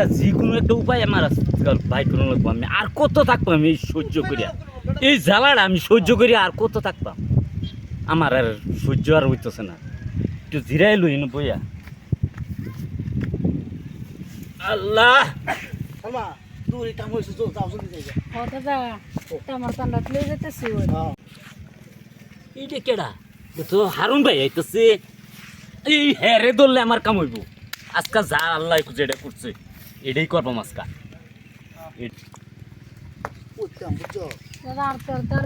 আজকাল যে কোনো একটা উপায় আমার ভাই কোনো লাগবো আমি। আর কত থাকব আমি এই সহ্য করিয়া? এই জ্বালাটা আমি সহ্য করি আর কত থাকতাম আমার আর সহ্য আর হইতেছে না। একটু জিরাই লই না বইয়া। আল্লাহ! হ্যাঁ। এইটা কেডা? তো হারুন ভাই আইতেছে। এই হেরে ধরলে আমার কাম হইব। আজকাল যা আল্লাহ যেটা করছে। এটাই করবাম আজকাল বুঝতাম বুঝছ? দাদা আর তোর তোর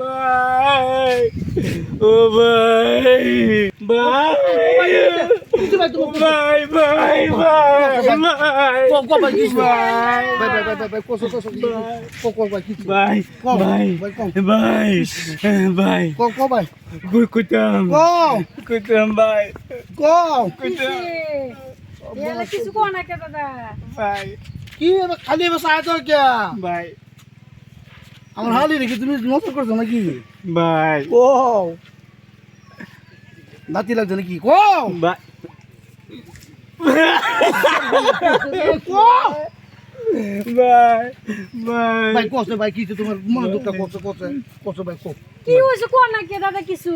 ভাই ও ভাই ভাই ভাই ভাই ভাই কো কো ভাই কি ভাই ভাই ভাই ভাই ভাই কো কো কো কো ভাই কি ভাই ভাই ভাই ভাই কো কো ভাই কই কইতাম কো কইতাম ভাই কো কইতাম কিছু কোনা কে দাদা ভাই কি খালি বসা তো কে ভাই আমার হালি রেখে তুমি নজর করছ নাকি? ভাই। ও নাতি লাগছে নাকি? কো ভাই। কো ভাই ভাই। ভাই কসে ভাই কিছু তোমার? মনে দুঃখটা কসে কসে কসে ভাই কো কি হয়েছে? কোয়া না কে দাদা কিছু?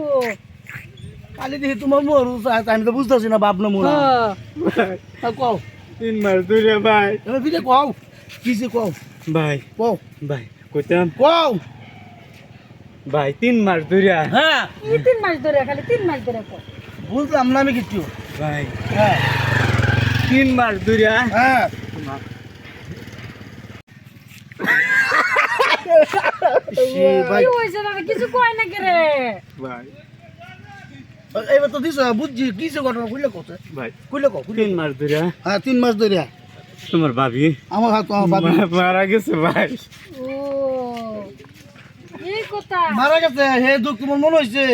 কালি দেখি তোমার মরু আমি তো বুঝতেছি না বাপ না মোরা হ্যাঁ। কও। তিন মাস ধরে ভাই। তুমি কও। কিসে কও। ভাই। কও। ভাই। কুতাম কও। ভাই তিন মাস ধরে হ্যাঁ। তিন মাস ধরে খালি তিন মাস ধরে কো বুঝলাম না আমি কিছু। ভাই হ্যাঁ। তিন মাস ধরে হ্যাঁ। কিছু কোয়া না কে রে? ভাই। এবার তো দিছ বুঝছি ঘটনা ভাই তিন মাস ধরে হ্যাঁ তিন মাস ধরে তোমার ভাবি। আমার হাত আমার বাবা মারা গেছে ভাই। মারা গেছে হে দুঃখ তোমার মনে হয়েছে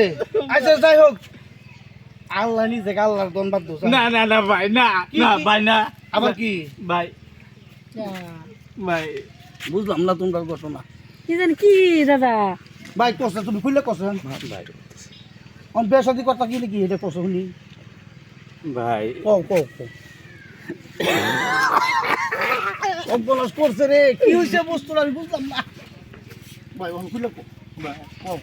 আচ্ছা যাই হোক। আল্লাহ নিজে আল্লাহর দন বাদ দোষ না না না ভাই না না কি? ভাই না। আবার কি? ভাই ভাই। বুঝলাম না তোমরা ঘটনা কি জানি কি দাদা? ভাই কষ্ট তুমি খুললে কষ্ট ভাই। অন বেসাদি কথা কি নাকি এটা কষ্ট শুনি? ভাই। কও কও কও। অবলাস করছে রে কি হয়েছে বস্তুটা আমি বুঝলাম না। ভাই অন খুলে কও কও।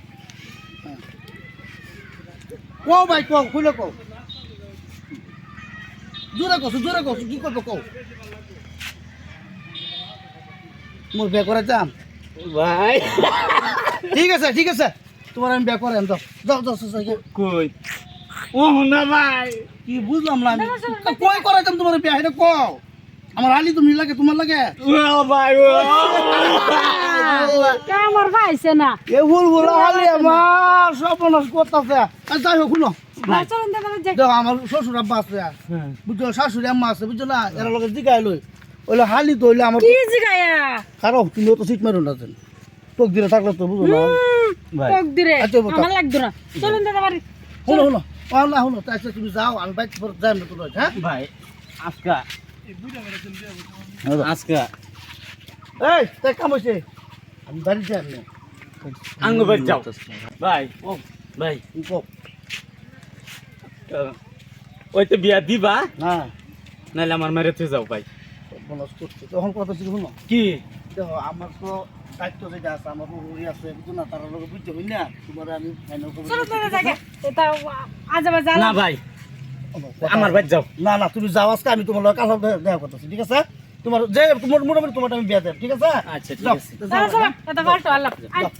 কও ভাই কও খুলে কও। জোরে কও জোরে কও কি করব কও। মোর বিয়ে করে যাম। ভাই। ঠিক আছে ঠিক আছে। তোমার আমি বিয়ে করে যাও। যাও যাও, কই? ও না ভাই। কি বুঝলাম না আমি কই করাইতাম তোমার বিয়ে কও। আমার আলি তুমি লাগে তোমার লাগে? ও ভাই ও তা আমার ভাইছে না। এ ভুল ভুল আলি আমার সর্বনাশ করতেছে। যাই হোক শুনো। দেখো আমার শ্বশুর আব্বা আছে। বুঝছ শাশুড়ি আম্মা আছে বুঝছ না? এর লগে জিগাই লই। ওইলে হালি তো হইলে আমার কি জিগায়া? কারও তুমি তো সিট মারুন না তোক দিলে থাকলে তো বুঝো না। দিরে আচ্ছা, আমার লাগতো না। চলুন দাদা বাড়ি। শুনো শুনো। ও না শুনো তাই তুমি যাও আমি বাইক পর যাই না তোর হ্যাঁ? ভাই আজকা আজকা। এই তাই আমি বাড়ি যাই না আঙ্গ ভাই যাও। ভাই ও ভাই। কও ওই তো বিয়া দিবা? হ্যাঁ নাহলে আমার মেরে তুই যাও ভাই। বনস করছে। তখন কথা ছিল শুনো? কি? দেখো আমার তো দায়িত্ব যেটা আছে আমার আছে না? তারা লোক বুঝতে পারি না তোমার আমি ফাইনাল না ভাই। আমার ভাই যাও। না না তুমি যাও আজকে আমি তোমার লোক কাল দেখা করতেছি ঠিক আছে? তোমার যে তোমার মোটামুটি তোমার আমি বিয়ে দেব ঠিক আছে? আচ্ছা ঠিক আছে। আল্লাহ।